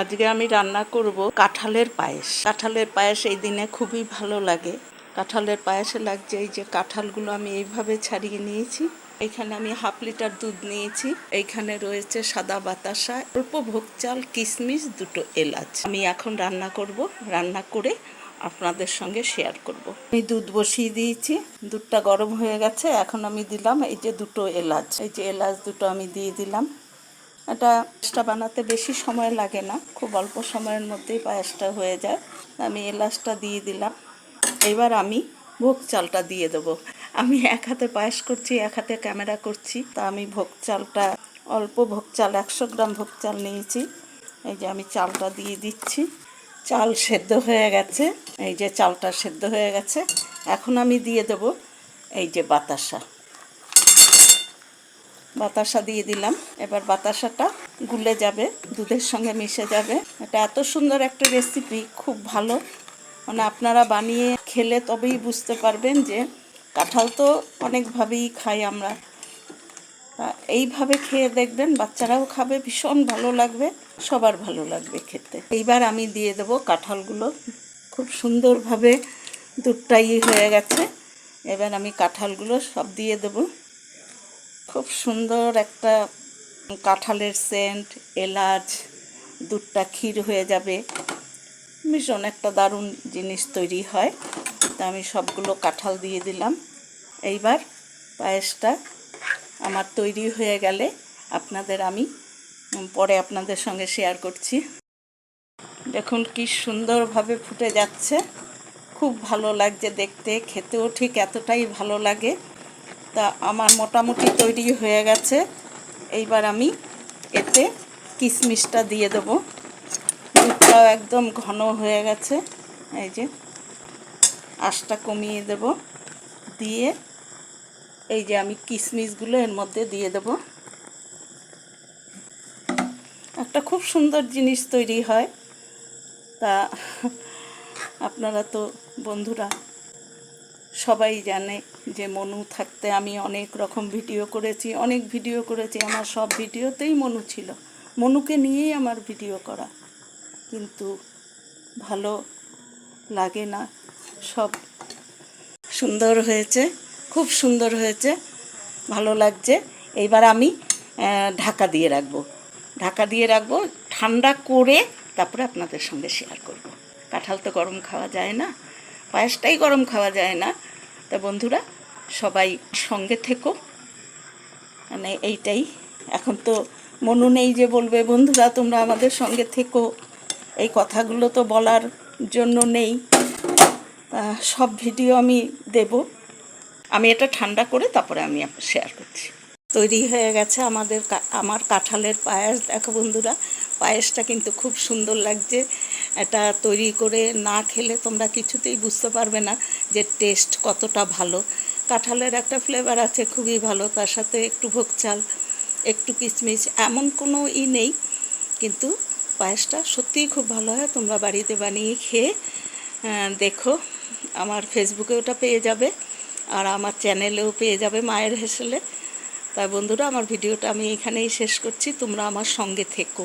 আজকে আমি রান্না করব কাঁঠালের পায়েস। কাঁঠালের পায়েস এই দিনে খুবই ভালো লাগে। কাঁঠালের পায়েসে লাগছে, এই যে কাঁঠালগুলো আমি এইভাবে ছাড়িয়ে নিয়েছি। এখানে আমি হাফ লিটার দুধ নিয়েছি। এইখানে রয়েছে সাদা বাতাসা, অল্প ভোগ চাল কিশমিশ দুটো এলাচ। আমি এখন রান্না করব। রান্না করে আপনাদের সঙ্গে শেয়ার করব। আমি দুধ বসিয়ে দিয়েছি। দুধটা গরম হয়ে গেছে। এখন আমি দিলাম এই যে দুটো এলাচ। এই যে এলাচ দুটো আমি দিয়ে দিলাম। এটা পায়েসটা বানাতে বেশি সময় লাগে না, খুব অল্প সময়ের মধ্যেই পায়েসটা হয়ে যায়। আমি এলাচটা দিয়ে দিলাম। এবার আমি ভোগ চালটা দিয়ে দেবো। আমি এক হাতে পায়েস করছি, এক হাতে ক্যামেরা করছি। তা আমি ভোগ চালটা, অল্প ভোগ চাল, একশো গ্রাম ভোগ চাল নিয়েছি। এই যে আমি চালটা দিয়ে দিচ্ছি। চাল সেদ্ধ হয়ে গেছে। এই যে চালটা সেদ্ধ হয়ে গেছে। এখন আমি দিয়ে দেবো এই যে বাতাসা। বাতাসা দিয়ে দিলাম। এবার বাতাসাটা গুলে যাবে, দুধের সঙ্গে মিশে যাবে। এটা এত সুন্দর একটা রেসিপি খুব ভালো। মানে আপনারা বানিয়ে খেলে তবেই বুঝতে পারবেন যে কাঁঠাল তো অনেকভাবেই খাই আমরা। এইভাবে খেয়ে দেখবেন, বাচ্চারাও খাবে, ভীষণ ভালো লাগবে, সবার ভালো লাগবে খেতে। এইবার আমি দিয়ে দেবো কাঁঠালগুলো। খুব সুন্দরভাবে দুধটাই হয়ে গেছে। এবার আমি কাঁঠালগুলো সব দিয়ে দেবো। খুব সুন্দর একটা কাঁঠালের সেন্ট এলাচ, দুধটা ক্ষীর হয়ে যাবে। ভীষণ একটা দারুণ জিনিস তৈরি হয়। তা আমি সবগুলো কাঁঠাল দিয়ে দিলাম। এইবার পায়েসটা আমার তৈরি হয়ে গেলে আপনাদের আমি পরে আপনাদের সঙ্গে শেয়ার করছি। দেখুন কি সুন্দরভাবে ফুটে যাচ্ছে। খুব ভালো লাগছে দেখতে, খেতেও ঠিক এতটাই ভালো লাগে। তা আমার মোটামুটি তৈরি হয়ে গেছে। এইবার আমি এতে কিশমিশটা দিয়ে দেবো। দুধটাও একদম ঘন হয়ে গেছে। এই যে আশটা কমিয়ে দেব। দিয়ে এই যে আমি কিশমিশগুলো এর মধ্যে দিয়ে দেব। একটা খুব সুন্দর জিনিস তৈরি হয়। তা আপনারা তো বন্ধুরা সবাই জানে যে মনু থাকতে আমি অনেক রকম ভিডিও করেছি, অনেক ভিডিও করেছি, আমার সব ভিডিওতেই মনু ছিল। মনুকে নিয়েই আমার ভিডিও করা। কিন্তু ভালো লাগে না। সব সুন্দর হয়েছে, খুব সুন্দর হয়েছে, ভালো লাগছে। এইবার আমি ঢাকা দিয়ে রাখব। ঢাকা দিয়ে রাখব, ঠান্ডা করে তারপরে আপনাদের সঙ্গে শেয়ার করব। কাঁঠাল তো গরম খাওয়া যায় না। পায়েসটাই গরম খাওয়া যায় না। তা বন্ধুরা, সবাই সঙ্গে থেকো। মানে এইটাই। এখন তো মনু নেই যে বলবে, বন্ধুরা, তোমরা আমাদের সঙ্গে থেকো। এই কথাগুলো তো বলার জন্য নেই। সব ভিডিও আমি দেব। আমি এটা ঠান্ডা করে তারপরে আমি শেয়ার করছি। তৈরি হয়ে গেছে আমাদের আমার কাঁঠালের পায়েস। দেখো বন্ধুরা পায়েসটা কিন্তু খুব সুন্দর লাগছে। এটা তৈরি করে না খেলে তোমরা কিছুতেই বুঝতে পারবে না যে টেস্ট কতটা ভালো। কাঁঠালের একটা ফ্লেভার আছে, খুবই ভালো, তার সাথে একটু ভোগ চাল, একটু কিচমিচ এমন কোনো ই নেই। কিন্তু পায়েসটা সত্যিই খুব ভালো হয়, তোমরা বাড়িতে বানিয়ে খেয়ে দেখো। আমার ফেসবুকে ওটা পেয়ে যাবে আর আমার চ্যানেলেও পেয়ে যাবে মায়ের হেসেলে। তাই বন্ধুরা, আমার ভিডিওটা আমি এখানেই শেষ করছি। তোমরা আমার সঙ্গে থেকো।